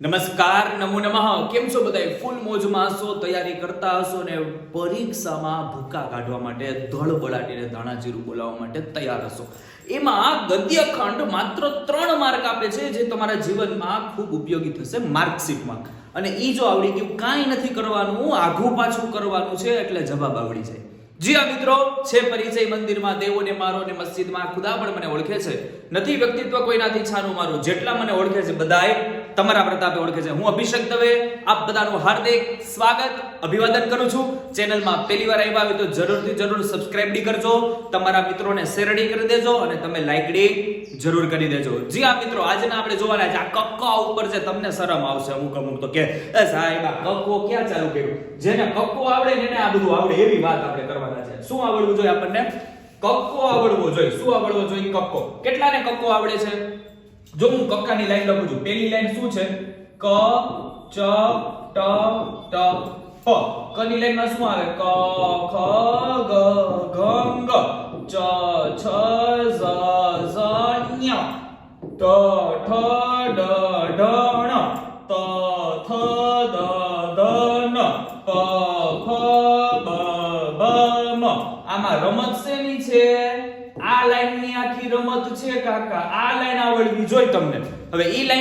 નમસ્કાર, નમો નમઃ. કેમ છો બધા ફૂલ મોજમાં હશો, તૈયારી કરતા હશો ને પરીક્ષામાં ભૂકા કાઢવા માટે ધળ બળાટીને ધાણાજીરું બોલાવવા માટે તૈયાર હશો. એમાં ગદ્ય ખંડ માત્ર ત્રણ માર્ક આપે છે, જે તમારા જીવનમાં ખૂબ ઉપયોગી થશે માર્કશીટમાં. અને એ જો આવડી ગયું, કાંઈ નથી કરવાનું, આઘું પાછું કરવાનું છે, એટલે જવાબ આવડી જાય. જી આ મિત્રો, છે પરિચય મંદિરમાં દેવોને મારો ને મસ્જિદમાં. ખુદા પણ મને ઓળખે છે. નથી વ્યક્તિત્વ કોઈનાથી છાનું મારું. જેટલા મને ઓળખે છે બધાએ તમારા પ્રતાપે ઓળખે છે. હું અભિષેક દવે, આપ બધાનું હાર્દિક સ્વાગત અભિવાદન કરું છું. ચેનલમાં પહેલી વાર આવ્યા તો જરૂરથી જરૂર સબસ્ક્રાઇબ ડી કરજો. તમારા મિત્રોને શેરડી કરી દેજો અને તમે લાઈક ડી જરૂર કરી દેજો. જી આ મિત્રો, આજના આપણે જોવાના છે, આ કક્કા ઉપર છે. તમને શરમ આવશે અમુક અમુક તો કે, એ સાહેબ, આ કક્કો ક્યાં ચાલુ કર્યું? જેને કક્કો આવડે ને આ બધું આવડે એવી વાત આપણે કરવાના છે. શું આવડવું જોઈએ આપણને? કક્કો આવડવો જોઈએ. શું આવડવો જોઈએ કક્કો? કેટલાને કક્કો આવડે છે? જો હું કક્કાની લાઈન લખું છું પહેલી લાઈન શું છે? ક, ચ, ટ ટ, પ. કની લાઈનમાં શું આવે? ક, ખ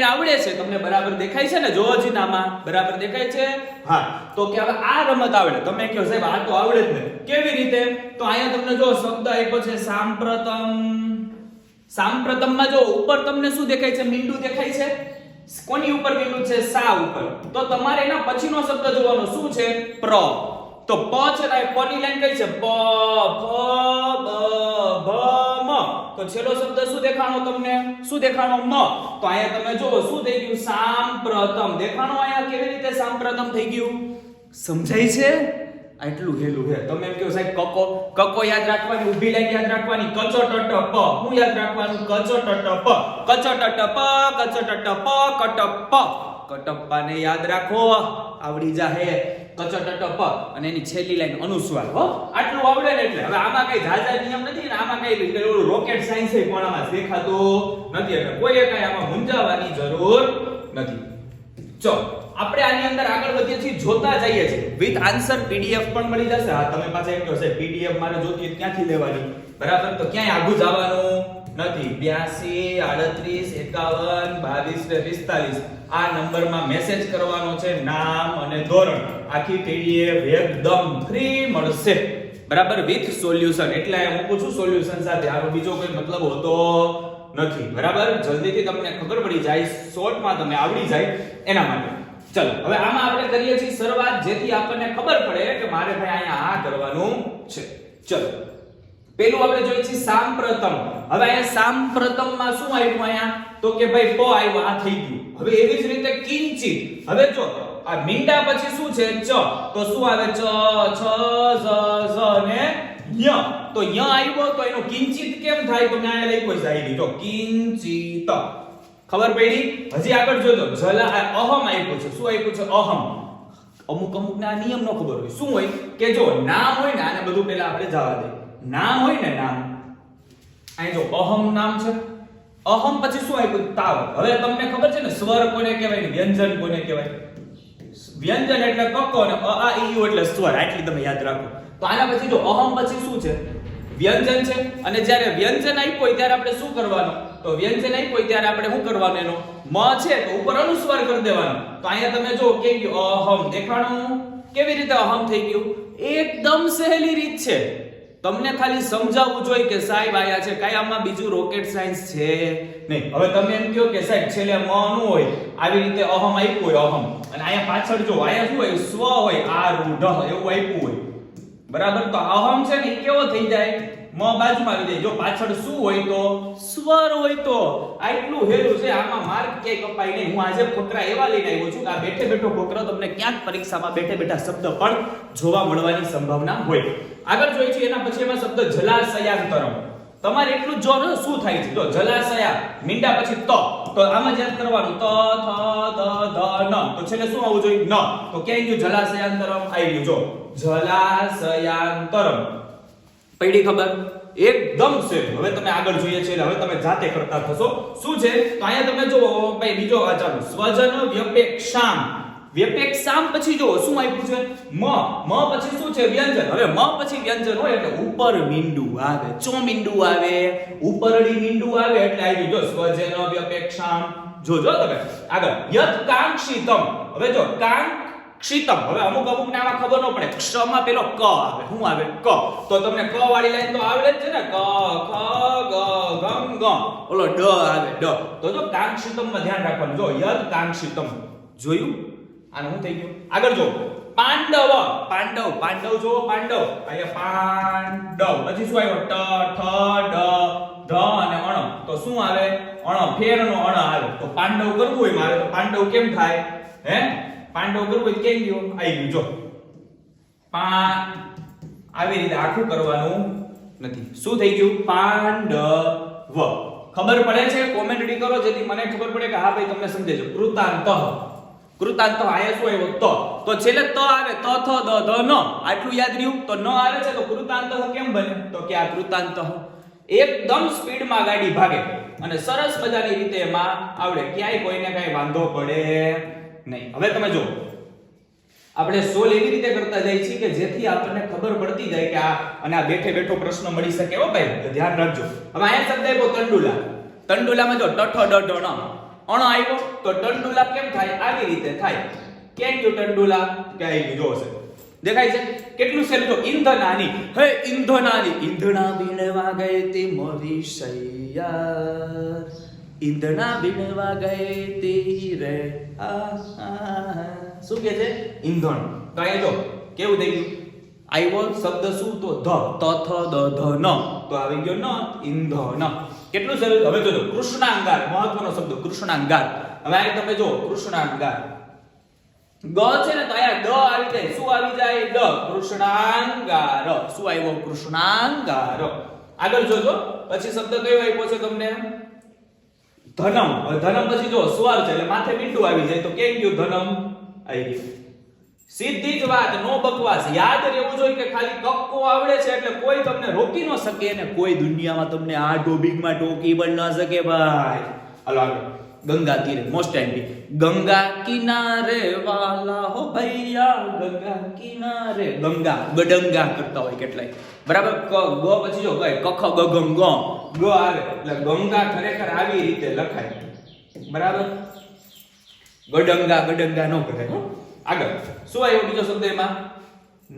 લાઈન આવડે છે. તમને બરાબર દેખાય છે ને? જો જી નામાં બરાબર દેખાય છે? હા. તો કે હવે આ રમત આવડે. તમે કહો સાહેબ આ તો આવડે જ ને. કેવી રીતે? તો અહીંયા તમને જો શબ્દ આપ્યો છે સાંપ્રતમ. સાંપ્રતમમાં જો ઉપર તમને શું દેખાય છે? મીંડું દેખાય છે? કોની ઉપર મીંડું છે? સા ઉપર? તો તમારે એના પછીનો શબ્દ જોવાનો શું છે? પ્ર. તો પ છે કોની લાઈન કઈ છે? પ ફ બ ભ તો છેલ્લો શબ્દ શું દેખાણો તમને? શું દેખાણો મ તો અહીંયા તમે જુઓ, શું થઈ ગયું? સાંપ્રતમ. દેખાણો અહીંયા કેવી રીતે સાંપ્રતમ થઈ ગયું? સમજાય છે? આટલું હેલું હે. તમે એમ કહો, સાહેબ, કકો. કકો યાદ રાખવાની, ઊભી લાઈન યાદ રાખવાની. કચો ટટ પ હું યાદ રાખવાનું? કચો ટટ પ કચો ટટ પ કચો ટટ પ કટપ કટપ્પાને યાદ રાખો. આવડી જાહે. કચો ટટ પ અને એની છેલ્લી લાઈન અનુસ્વાર, હો. આટલું આવડે ને એટલે. હવે આમાં કઈ ઝાઝા નિયમ નથી ને આમાં કઈ ઓલું રોકેટ સાયન્સ છે પણ આમાં દેખાતું નથી. એટલે કોઈએ કઈ આમાં મૂંઝાવાની જરૂર નથી. ચલો, આપણે આની અંદર આગળ વધીએ છીએ, જોતા જઈએ છીએ. વિથ આન્સર પીડીએફ પણ મળી જશે. હા, તમે પાસે એમ કહો છે પીડીએફ મારે જોતી ક્યાંથી લેવાની? બરાબર? તો ક્યાંય આગું જવાનું નથી. 82 38 51 22 ને 45 આ નંબરમાં મેસેજ કરવાનો છે નામ અને ધોરણ. આખી પીડીએફ એકદમ ફ્રી મળશે. બરાબર? વિથ સોલ્યુશન એટલે હું પૂછું સોલ્યુશન સાથે આનો બીજો કોઈ મતલબ હોતો નથી. બરાબર? જલ્દીથી તમને ખબર પડી જાય, શોર્ટમાં તમે આવડી જાય એના માટે. ચલો, હવે આમાં આપણે કરીએ છીએ શરૂઆત, જેથી આપણને ખબર પડે કે મારે ભાઈ અહીંયા આ કરવાનું છે. ચલો. પેલું આપણે જોઈએ છીએ સામપ્રથમ હવે અહીંયા સામપ્રથમમાં શું આવ્યું અહીંયા? તો કે ભાઈ, પ આવ્યું, આ થઈ ગયું. હવે એવી જ રીતે કિંચિત. હવે જો આ મીંડા પછી શું છે? ચ. તો શું આવે? ચ, છ, ઝ ઝ ને ય. તો ય આવ્યો તો એનો કિંચિત કેમ થાય? તો મેં અહીંયા લખ્યો છે આવી તો કિંચિત. ખબર પડી? હજી આગળ જોજો. જલા અહમ આપ્યું છે. શું આપ્યું છે? અહમ. અમુક અમુક ના નિયમ નો ખબર હોય. શું હોય? કે જો નામ હોય ને આને બધું પહેલા આપણે જવા દે. નામ હોય ને નામ. અહીં જો અહમ નામ છે. અહમ પછી શું આપ્યું? તાવ. હવે તમને ખબર છે ને સ્વર કોને કહેવાય ને વ્યંજન કોને કહેવાય? વ્યંજન એટલે કક્કો અને અ, આ, ઈ યુ એટલે સ્વર, આટલી તમે યાદ રાખો. તો આના પછી જો અહમ પછી શું છે? વ્યંજન છે. અને જ્યારે વ્યંજન આપ્યો હોય ત્યારે આપણે શું કરવાનું? તો વ્યંજન આપ્યો હોય ત્યારે આપણે શું કરવાનું એનો? મ છે, તો ઉપર અનુસ્વાર કરી દેવાનો. તો અહીંયા તમે જો કે અહમ. દેખાણું? કેવી રીતે અહમ થઈ ગયું? એકદમ સહેલી રીત છે. તમને ખાલી સમજાવવું જોઈએ કે સાહેબ આયા છે. કાંઈ બીજું રોકેટ સાયન્સ છે નહીં. હવે તમે એમ કહો કે સાહેબ, છેલ્લે મ નું હોય. આવી રીતે અહમ આપ્યું હોય, અહમ. અને અહીંયા પાછળ જો અહીંયા શું હોય? સ્વ હોય, આ રૂઢ એવું આપ્યું હોય. બરાબર? તો અહમ છે ને કેવો થઈ જાય? મ બાજુમાં આવી જાય. જો પાછળ શું હોય તો? સ્વર હોય તો. આટલું હેલું છે, આમાં માર્ક કે કપાય નહીં. હું આજે ફોકરા એવા લઈને આવ્યો છું કે આ બેઠે બેઠો ફોકરો તમને ક્યાંક પરીક્ષામાં બેઠે બેઠા શબ્દ પણ જોવા મળવાની સંભાવના હોય. આગળ જોઈએ છીએ, એના પછી એમાં શબ્દ જલાશયાંતરમ. તમારે એટલું જ શું થાય છે? જો જલાશયા, મીંડા પછી ત. તો આમાં જ યાદ કરવાનું. ત, થ દ ધ, ન. તો છેલ્લે શું આવવું જોઈએ? ન. તો ક્યાં ગયું? જલાશયાંતરમ? આવી ગયું. જો, જલાશયાંતરમ. પડી ખબર? એકદમ છે હવે તમે આગળ જોઈએ છે હવે તમે જાતે કરતા થશો. શું છે? તો અહીંયા તમે જુઓ, ભાઈ, બીજો આ ચાલો સ્વજન વ્યપેક્ષામ. વ્યપેક્ષામ પછી જો શું આપ્યું છે? મ. મ પછી શું છે? વ્યંજન. હવે મ પછી વ્યંજન હોય એટલે ઉપર મીંડું આવે. ચો મીંડું આવે? ઉપરડી મીંડું આવે એટલે આવી જો સ્વજન વ્યપેક્ષામ જો તમે. આગળ. યત કાંક્ષિતમ હવે જો કાંક્ષિતમ. હવે અમુક અમુક ને આમાં ખબર ન પડે. ક્ષમાં પેલો ક આવે. શું આવે? ક. તો તમને ક વાળી લાઈન તો આવડે જ છે ને? ક, ખ, ગ, ગમ ગ ઓલો ડ આવે. ડ. તો જો કાંક્ષિતમમાં ધ્યાન રાખવાનું. જો યત કાંક્ષિતમ જોયું? આનું શું થઈ ગયું? આગળ જો પાંડવ. પાંડવ પાંડવ. જો પાંડવ. અહીંયા પાંડવ. પછી શું આવ્યો? ટ ઠ ડ ધ અને અણ. તો શું આવે? અણ. ફેરનો અણ આવે. તો પાંડવ કરવું હોય મારે તો પાંડવ કેમ થાય? હે? પાંડવ કરવું હોય કેમ ગયો? આવી ગયું. જો. પા આવી રીતે આખું કરવાનું નથી. શું થઈ ગયું? પાંડવ. ખબર પડે છે? કોમેન્ટરી કરો જેથી મને ખબર પડે કે હા ભાઈ તમને સમજે છે. કૃતાંત કૃતાંત આયા શું આવ્યો? તો. તો છેલ્લે ત આવે, ત, થ, દ, ધ, ન. આટલું યાદ રહ્યું? તો ન આવે છે તો કૃતાંત કેમ બને? તો કે આ કૃતાંત એકદમ સ્પીડમાં ગાડી ભાગે. અને સરસ મજાની રીતે એમાં આવડે. ક્યાંય કોઈને કાંઈ વાંધો પડે નહીં. હવે તમે જો આપણે સોલ એવી રીતે કરતા જઈએ છીએ કે જેથી આપણને ખબર પડતી જાય કે આ અને આ બેઠે બેઠો પ્રશ્ન મળી શકે. હો ભાઈ, તો ધ્યાન રાખજો. હવે અહીંયા શબ્દ આવ્યો તંડુલા. તંડુલામાં જો ટઠ ડઢ ણ. અણ આવ્યો તો ટંડુલા કેમ થાય? આવી રીતે થાય. કેમ યુ ટંડુલા? કે આવી છે હશે. દેખાય છે? કેટલું સહેલું જો ઈંધનાની હે ઈંધનાની ઈંધણા બીણવા ગઈ તે મોરી સૈયા ઈંધણા બીણવા ગઈ તે રે આ આ. શું કે છે? ઈંધણ તો અહીંયા જો, કેવું થઈ ગયું? આવ્યો શબ્દ શું? તો ધ. ત, થ, દ, ધ, ન. તો આવી ગયો ન. ઈંધણ કેટલું સરસ હવે જોજો, કૃષ્ણાંગાર, મહત્વનો શબ્દ, કૃષ્ણાંગાર. હવે આ તમે જો કૃષ્ણાંગાર. ગ છે ને તો અહીંયા ડ આવી જાય શું આવી જાય? ડ, કૃષ્ણાંગાર. શું આવ્યો? કૃષ્ણાંગાર. આગળ જોજો, પછી શબ્દ કયો આપ્યો છે તમને? ધનમ. ધનમ પછી જો સ્વર છે? એટલે માથે મીંડું આવી જાય, તો કેમ ગયું ધનમ? આવી ગયું. સીધી જ વાત, નો બકવાસ. યાદ રહેવું જોઈએ કે ખાલી કક્કો આવડે છે એટલે કોઈ તમને રોકી ન શકે ને કોઈ દુનિયામાં તમને આ ટોપિકમાં ટોકી પણ ન શકે ભાઈ. હાલો ગંગા તીરે મોસ્ટ ટાઈમ ગંગા કિનારે વાલા હો ભૈયા, ગંગા કિનારે. ગંગા, ગડંગા કરતા હોય કેટલાય. બરાબર? ક, ગ પછી જો ગય, કખ, ગ, ગમ ગ ગ આવે, એટલે ગંગા ખરેખર આવી રીતે લખાય. બરાબર? ગડંગા ગડંગા નો હો. આગળ. શું આવ્યો બીજો શબ્દ એમાં?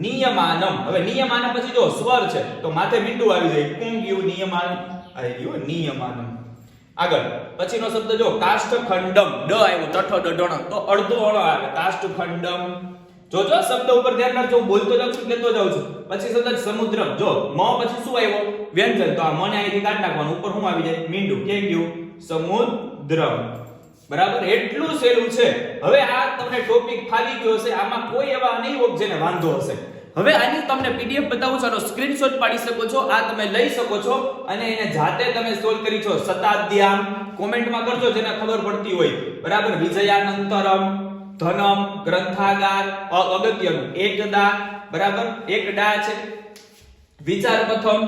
નિયમાનમ. હવે નિયમાનમ પછી જો સ્વર છે, તો માથે મીંડું આવી જાય. કું નિયમાન? આવી ગયું નિયમાનમ. આગળ. પછીનો શબ્દ જો, કાષ્ઠખંડમ. ડ આવ્યો, તઠ ડઢણ તો અડધો અણો આવે. કાષ્ઠખંડમ. જોજો, શબ્દ ઉપર ધ્યાન રાખજો. બોલતો જાઉં છું લેતો જાઉં છું? પછી શબ્દ સમુદ્ર જો, મ પછી શું આવ્યો? વ્યંજન. તો આ મને અહીંથી કાઢ નાખવાનું. ઉપર શું આવી જાય? મીંડું. કે ગયું? સમુદ્રમ. બરાબર? એટલું સહેલું છે. હવે આ તમને ટોપિક ફાવી ગયો હશે. આમાં કોઈ એવા નહીં હોક જેને વાંધો હશે. હવે આની તમને પીડીએફ બતાવું છું. આનો સ્ક્રીનશોટ પાડી શકો છો. આ તમે લઈ શકો છો. અને એને જાતે તમે સોલ્વ કરી છો. શતાબ્દ્યામ કોમેન્ટમાં કરજો જેને ખબર પડતી હોય. બરાબર? વિજયાનંતરમ, ધનમ, ગ્રંથાગાર અગત્યનું. એકદા બરાબર? એકડા છે. વિચાર પ્રથમ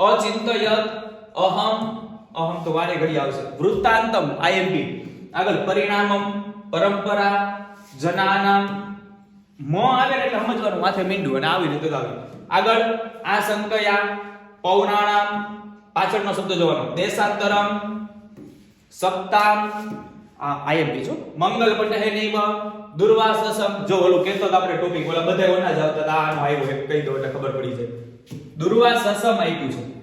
અચિંતયત, અહમ. અહમ તો વારે ઘડી આવશે. વૃત્તાંતમ આઈએમપી આગળ પરિણામમ, પરંપરા, જનાનામ, મ આવે એટલે સમજવાનું, માથે મીંડું અને આવી રીતે આવે આગળ આ સંકયા, પૌરાણામ, પાછળનો શબ્દ જોવાનો. દેશાંતરમ સપ્તાહ આ આઈએમપી છો મંગલ પટહે નૈવ દુર્વાસસમ. જો ઓલું કહેતો તો આપણે ટોપિક ઓલા બધા ઓના જ આવતા આનો આવ્યો એમ કહી દો ખબર પડી જાય. દુર્વાસસમ આપ્યું છે.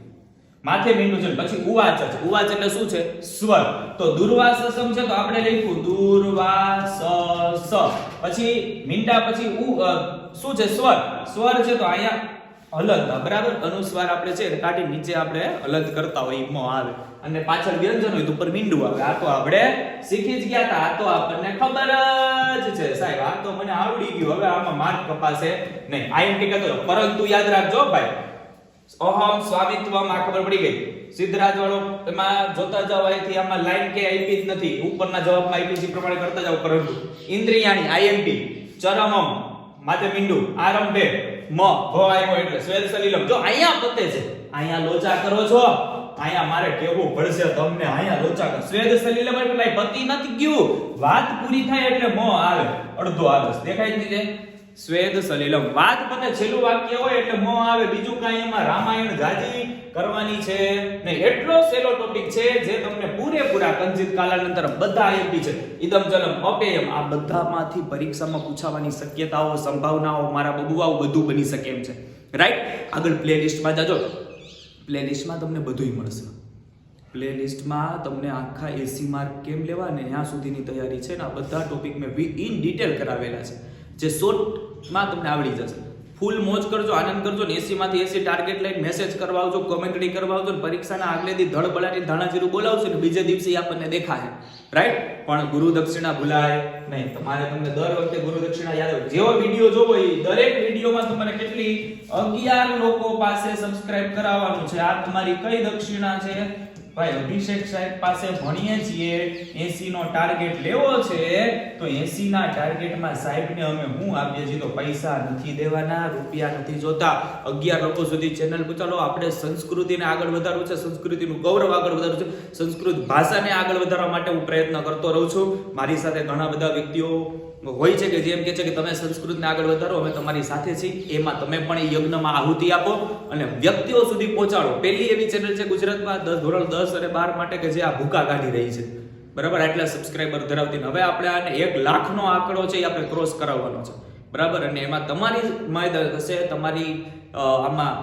માથે મીંડું છે પછી ઉવાચ છે. ઉવાચ એટલે શું છે? સ્વર. તો દુર્વાસસમ છે તો આપણે લખ્યું દુર્વાસસ પછી મીંડા પછી ઉ શું છે? સ્વર. સ્વર છે તો અહીંયા અલગ. બરાબર? અનુસ્વાર આપણે છે કાઢી નીચે આપણે અલગ કરતા હોય મ આવે. અને પાછળ વ્યંજન હોય તો ઉપર મીંડું આવે. આ તો આપણે શીખી જ ગયા હતા. આ તો આપણને ખબર જ છે સાહેબ. આ તો મને આવડી ગયું. હવે આમાં માર્ક કપાશે નહીં. આઈએમટી કહેતો હતો. પરંતુ યાદ રાખજો ભાઈ અહમ સ્વામિત્વમ આ ખબર પડી ગઈ. સિદ્ધરાજ વાળો એમાં જોતા જાવ અહીંથી આમાં લાઈન કે આઈપી જ નથી. ઉપરના જવાબમાં આઈપી એ પ્રમાણે કરતા જાવ પરંતુ ઇન્દ્રિયાણી આઈએમપી ચરમમ માથે મીંડું આરંભે મ, ભ આવ્યો એટલે સ્વેદ સલીલમ. જો અહીંયા પતે છે, અહીંયા લોચા કરો છો, અહીંયા મારે કેવું પડશે તમને, અહીંયા લોચા કરો. સ્વેદ સલીલમ એટલે ભાઈ પતિ નથી ગયું. વાત પૂરી થાય એટલે મ આવે, અડધો આવે દેખાય જ નહીં સ્વેદ સલીલમ. વાત પતે છેલ્લું વાક્ય હોય એટલે મો આવે, બીજું કાંઈ એમાં રામાયણ ગાજી કરવાની છે. ને એટલો સેલો ટોપિક છે જે તમને પૂરેપૂરા કંજિત કાલાનંતર બધા આઈએમપી છે. ઇદમ જલમ અપેયમ. આ બધામાંથી પરીક્ષામાં પૂછાવાની શક્યતાઓ, સંભાવનાઓ મારા બબુઆઓ બધું બની શકે એમ છે. રાઈટ આગળ પ્લેલિસ્ટમાં જાજો. પ્લેલિસ્ટમાં તમને બધુંય મળશે. પ્લેલિસ્ટમાં તમને આખા એસી માર્ક કેમ લેવા ને ત્યાં સુધીની તૈયારી છે ને આ બધા ટોપિક મેં ઇન ડિટેલ કરાવેલા છે. જે શોર્ટમાં તમને આવડી જશે. ફૂલ મોજ કરજો, આનંદ કરજો ને એસી માંથી એસી ટાર્ગેટ લઈને મેસેજ કરવા આવજો કોમેન્ટરી કરવા આવજો ને પરીક્ષાના આગલે દી ધડ બળાટી ધાણા બોલાવશે ને બીજે દિવસે આપણને દેખાશે. રાઈટ પણ ગુરુ દક્ષિણા ભૂલાય નહીં. તમારે તમને દર વખતે ગુરુ દક્ષિણા યાદ હોય. જેવો વીડિયો જોવો એ દરેક વિડીયોમાં તમારે કેટલી અગિયાર લોકો પાસે સબસ્ક્રાઇબ કરાવવાનું છે. આ તમારી કઈ દક્ષિણા છે? ભાઈ, અભિષેક સાહેબ પાસે ભણીએ છીએ 80 નો ટાર્ગેટ લેવો છે, તો 80 ના ટાર્ગેટમાં સાહેબને અમે હું આપીએ છીએ? તો પૈસા નથી દેવાના, રૂપિયા નથી જોતા. 11 લોકો સુધી ચેનલ પહોંચાડો. આપણે સંસ્કૃતિને આગળ વધારવું છે, સંસ્કૃતિનું ગૌરવ આગળ વધારવું છે. સંસ્કૃત ભાષાને આગળ વધારવા માટે હું પ્રયત્ન કરતો રહું છું. મારી સાથે ઘણા બધા વ્યક્તિઓ હોય છે કે જેમ કે છે કે તમે સંસ્કૃતને આગળ વધારો, અમે તમારી સાથે છીએ. એમાં તમે પણ એ યજ્ઞમાં આહુતિ આપો અને વ્યક્તિઓ સુધી પહોંચાડો. પહેલી એવી ચેનલ છે ગુજરાતમાં દસ ધોરણ દસ અને બાર માટે કે જે આ ભૂકા કાઢી રહી છે. બરાબર? આટલા સબસ્ક્રાઈબર ધરાવતી હવે આપણે આને એક લાખનો આંકડો છે એ આપણે ક્રોસ કરાવવાનો છે. બરાબર? અને એમાં તમારી માહિતી હશે, તમારી આમાં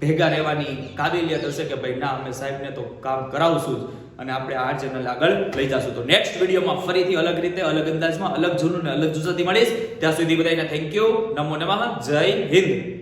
ભેગા રહેવાની કાબિલિયત હશે કે ભાઈ ના, અમે સાહેબને તો કામ કરાવશું જ. અને આપણે આ ચેનલ આગળ લઈ જશું. તો નેક્સ્ટ વિડીયોમાં ફરીથી અલગ રીતે, અલગ અંદાજમાં, અલગ જૂનું ને અલગ જુસાથી મળીશ. ત્યાં સુધી બધાને થેન્ક યુ નમો નમઃ. જય હિન્દ.